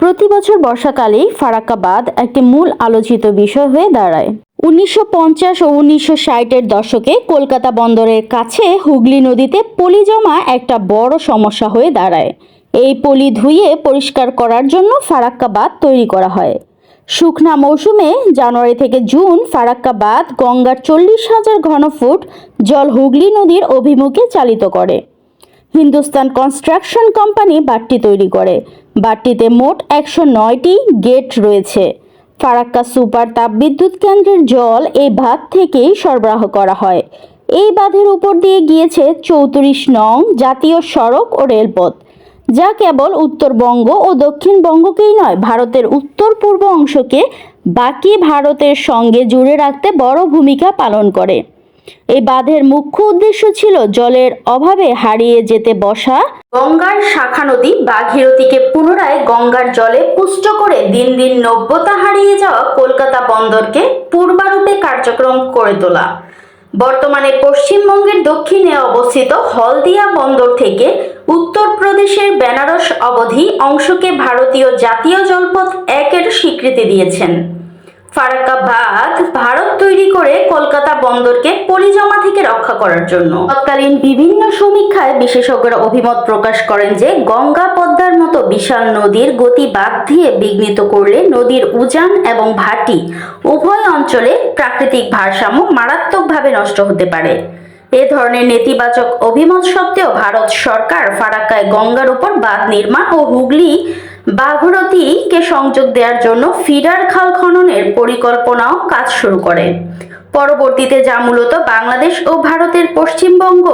প্রতি বছর বর্ষাকালেই ফারাক্কা বাঁধ একটি মূল আলোচিত বিষয় হয়ে দাঁড়ায়। উনিশশো পঞ্চাশ ও উনিশশো ষাটের দশকে কলকাতা বন্দরের কাছে হুগলি নদীতে পলি জমা একটা বড় সমস্যা হয়ে দাঁড়ায়। এই পলি ধুয়ে পরিষ্কার করার জন্য ফারাক্কা বাঁধ তৈরি করা হয়। শুকনা মৌসুমে জানুয়ারি থেকে জুন ফারাক্কা বাঁধ গঙ্গার চল্লিশ হাজার ঘনফুট জল হুগলি নদীর অভিমুখে চালিত করে। হিন্দুস্তান কনস্ট্রাকশন কোম্পানি বাঁধটি তৈরি করে। বাঁধটিতে মোট একশো নয়টি গেট রয়েছে। ফারাক্কা সুপার তাপবিদ্যুৎ কেন্দ্রের জল এই বাঁধ থেকেই সরবরাহ করা হয়। এই বাঁধের উপর দিয়ে গিয়েছে চৌত্রিশ নং জাতীয় সড়ক ও রেলপথ, যা কেবল উত্তরবঙ্গ ও দক্ষিণবঙ্গকেই নয়, ভারতের উত্তর পূর্ব অংশকে বাকি ভারতের সঙ্গে জুড়ে রাখতে বড় ভূমিকা পালন করে। এই বাঁধের মুখ্য উদ্দেশ্য ছিল জলের অভাবে হারিয়ে যেতে বসা। গঙ্গার শাখা নদী বাঘীরথীকে পুনরায় গঙ্গার জলে পুষ্ট করে দিন দিন নব্যতা হারিয়ে যাওয়া কলকাতা বন্দরকে পূর্বারূপে কার্যক্রম করে তোলা। বর্তমানে পশ্চিমবঙ্গের দক্ষিণে অবস্থিত হলদিয়া বন্দর থেকে উত্তরপ্রদেশের বেনারস অবধি অংশকে ভারতীয় জাতীয় জলপথ একের স্বীকৃতি দিয়েছেন। ফারাক্কা বাঁধ ভারত তৈরি করে কলকাতা বন্দরকে পলিজমা থেকে রক্ষা করার জন্য। তৎকালীন বিভিন্ন সমীক্ষায় বিশেষজ্ঞরা অভিমত প্রকাশ করেন যে, গঙ্গা পদ্মার মতো বিশাল নদীর গতি বাদ দিয়ে বিঘ্নিত করলে নদীর উজান এবং ভাটি উভয় অঞ্চলে প্রাকৃতিক ভারসাম্য মারাত্মকভাবে নষ্ট হতে পারে। এ ধরনের নেতিবাচক অভিমত সত্ত্বেও ভারত সরকার ফারাক্কায় গঙ্গার উপর বাঁধ নির্মাণ ও হুগলি বাঘরতিকে সংযোগ দেওয়ার জন্য ফিডার খাল খননের পরিকল্পনাও কাজ শুরু করে। পরবর্তীতে যা মূলত বাংলাদেশ ও ভারতের পশ্চিমবঙ্গ,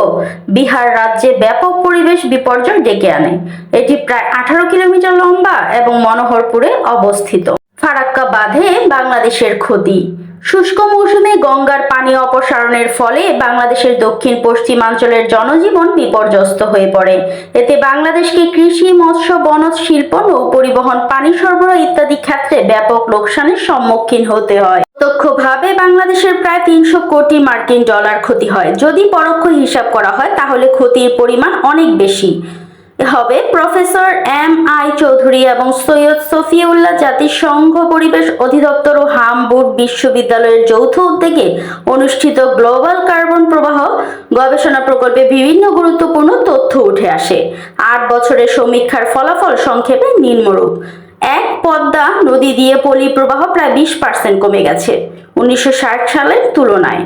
বিহার রাজ্যে ব্যাপক পরিবেশ বিপর্যয় ডেকে আনে। এটি প্রায় আঠারো কিলোমিটার লম্বা এবং মনোহরপুরে অবস্থিত। ফারাক্কা বাঁধে বাংলাদেশের ক্ষতি। শুষ্ক মৌসুমে গঙ্গার পানি অপসারণের ফলে বাংলাদেশের দক্ষিণ পশ্চিমাঞ্চলের জনজীবন বিপর্যস্ত হয়ে পড়ে। এতে বাংলাদেশকে কৃষি, মৎস্য, বনজ, শিল্প নৌ পরিবহন, পানি সরবরাহ ইত্যাদি ক্ষেত্রে ব্যাপক লোকসানের সম্মুখীন হতে হয়। প্রত্যক্ষভাবে বাংলাদেশের প্রায় তিনশো কোটি মার্কিন ডলার ক্ষতি হয়। যদি পরোক্ষ হিসাব করা হয়, তাহলে ক্ষতির পরিমাণ অনেক বেশি। হবে প্রফেসর এম আই চৌধুরী এবং সৈয়দ সফিউল্লাহ জাতিসংঘ পরিবেশ অধিদপ্তর ও হামবুর্গ বিশ্ববিদ্যালয়ের যৌথ উদ্যোগে অনুষ্ঠিত গ্লোবাল কার্বন প্রবাহ গবেষণা প্রকল্পে বিভিন্ন গুরুত্বপূর্ণ তথ্য উঠে আসে। আট বছরের সমীক্ষার ফলাফল সংক্ষেপে নিম্নরূপ। এক পদ্মা নদী দিয়ে পলি প্রবাহ প্রায় বিশ পার্সেন্ট কমে গেছে, উনিশশো ষাট সালের তুলনায়।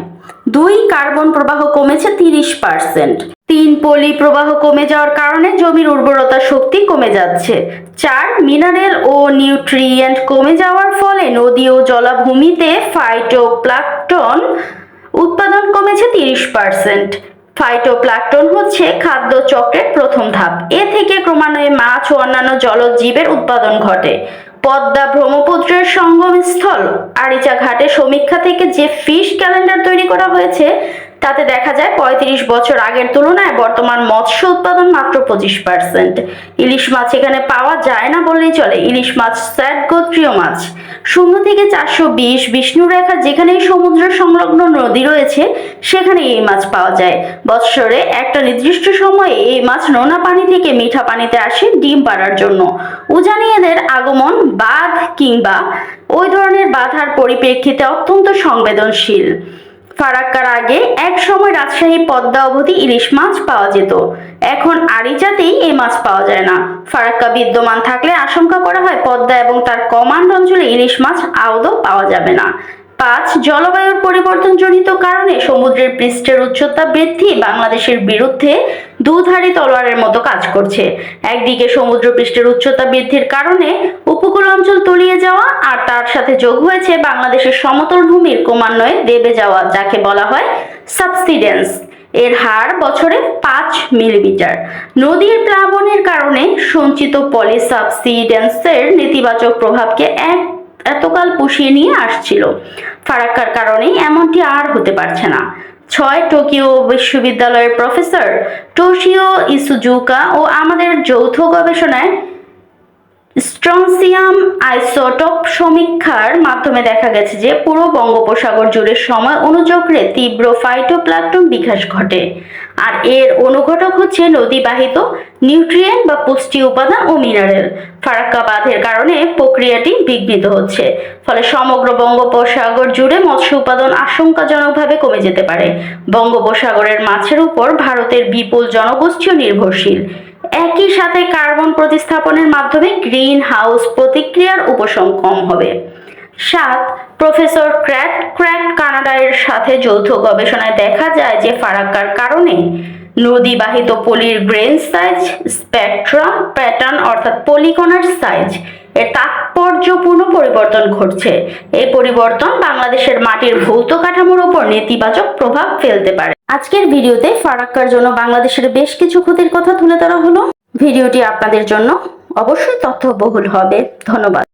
দুই কার্বন প্রবাহ কমেছে তিরিশ পার্সেন্ট। তিন পলি প্রবাহ কমে যাওয়ার কারণে জমির উর্বরতা শক্তি কমে যাচ্ছে। চার, মিনারেল ও নিউট্রিয়েন্ট কমে যাওয়ার ফলে নদী ও জলাভূমিতে ফাইটোপ্লাকটন উৎপাদন কমেছে তিরিশ পার্সেন্ট। ফাইটোপ্লাকটন হচ্ছে খাদ্য চক্রের প্রথম ধাপ। এ থেকে ক্রমান্বয়ে মাছ ও অন্যান্য জলজ জীবের উৎপাদন ঘটে। পদ্মা সঙ্গমস্থল আরিচা ঘাটে সমীক্ষা থেকে যে ফিশ ক্যালেন্ডার তৈরি করা হয়েছে তাতে দেখা যায় পঁয়ত্রিশ বছর আগের তুলনায় বর্তমান মৎস্য উৎপাদন মাত্র পঁচিশ পার্সেন্ট। ইলিশ মাছ এখানে পাওয়া যায় না বললেই চলে। ইলিশ মাছ স্যাট গোত্রীয় মাছ। শূন্য থেকে চারশো বিশ বিষ্ণুরেখা যেখানেই সমুদ্র সংলগ্ন নদী রয়েছে সেখানে এই মাছ পাওয়া যায়। বৎসরে একটা নির্দিষ্ট সময়ে এই মাছ নোনা পানি থেকে মিঠা পানিতে আসে ডিম পাড়ার জন্য। উজানি এদের আগমন বাঁধ কিংবা ওই ধরনের বাধার পরিপ্রেক্ষিতে অত্যন্ত সংবেদনশীল। ফারাক্কার আগে এক সময় রাজশাহী পদ্মা অবধি ইলিশ মাছ পাওয়া যেত। এখন আরিচাতেই এই মাছ পাওয়া যায় না। ফারাক্কা বিদ্যমান থাকলে আশঙ্কা করা হয় পদ্মা এবং তার কমান্ড অঞ্চলে ইলিশ মাছ আদৌ পাওয়া যাবে না। পাঁচ জলবায়ুর পরিবর্তনজনিত কারণে সমুদ্রের পৃষ্ঠের উচ্চতা বৃদ্ধি বাংলাদেশের বিরুদ্ধে দুধারী তলোয়ারের মতো কাজ করছে। একদিকে সমুদ্র পৃষ্ঠের উচ্চতা বৃদ্ধির কারণে উপকূল অঞ্চল তলিয়ে যাওয়া আর তার সাথে যোগ হয়েছে বাংলাদেশের সমতল ভূমির ক্রমান্বয়ে দেবে যাওয়া, যাকে বলা হয় সাবসিডেন্স। এর হার বছরে পাঁচ মিলিমিটার। নদীর প্লাবনের কারণে সঞ্চিত পলিসাবসিডেন্সের নেতিবাচক প্রভাবকে এক এতকাল পুষিয়ে নিয়ে আসছিল। ফারাক্কার কারণেই এমনটি আর হতে পারছে না। ছয় টোকিও বিশ্ববিদ্যালয়ের প্রফেসর টোশিও ইসুজুকা ও আমাদের যৌথ গবেষণায় স্ট্রনসিয়াম আইসোটোপ সমীক্ষার মাধ্যমে দেখা গেছে যে পুরো বঙ্গোপসাগর জুড়ে সময় অনুচক্রে তীব্র ফাইটোপ্লাঙ্কটন বিকাশ ঘটে। আর এর অনুঘটক হচ্ছে নদীবাহিত নিউট্রিয়েন্ট বা পুষ্টি উপাদান ও মিনারেল। ফারাক্কা বাঁধের কারণে প্রক্রিয়াটি বিঘ্নিত হচ্ছে, ফলে সমগ্র বঙ্গোপসাগর জুড়ে মৎস্য উৎপাদন আশঙ্কাজনকভাবে কমে যেতে পারে। বঙ্গোপসাগরের মাছের উপর ভারতের বিপুল জনগোষ্ঠীও নির্ভরশীল। একই সাথে কার্বন প্রতিস্থাপনের মাধ্যমে গ্রিন হাউস প্রতিক্রিয়ার উপশম কম হবে। সাত, প্রফেসর ক্র্যাট ক্র্যাট কানাডার সাথে যৌথ গবেষণায় দেখা যায় যে ফারাক্কার কারণে নদীবাহিত পলির গ্রেন সাইজ, স্পেকট্রাম প্যাটার্ন অর্থাৎ পলিকণার সাইজ এর তাৎপর্যপূর্ণ পরিবর্তন ঘটছে। এই পরিবর্তন বাংলাদেশের মাটির ভৌত কাঠামোর উপর নেতিবাচক প্রভাব ফেলতে পারে। আজকের ভিডিওতে ফারাক্কার জন্য বাংলাদেশের বেশ কিছু ক্ষতির কথা তুলে ধরা হলো। ভিডিওটি আপনাদের জন্য অবশ্যই তথ্যবহুল হবে। ধন্যবাদ।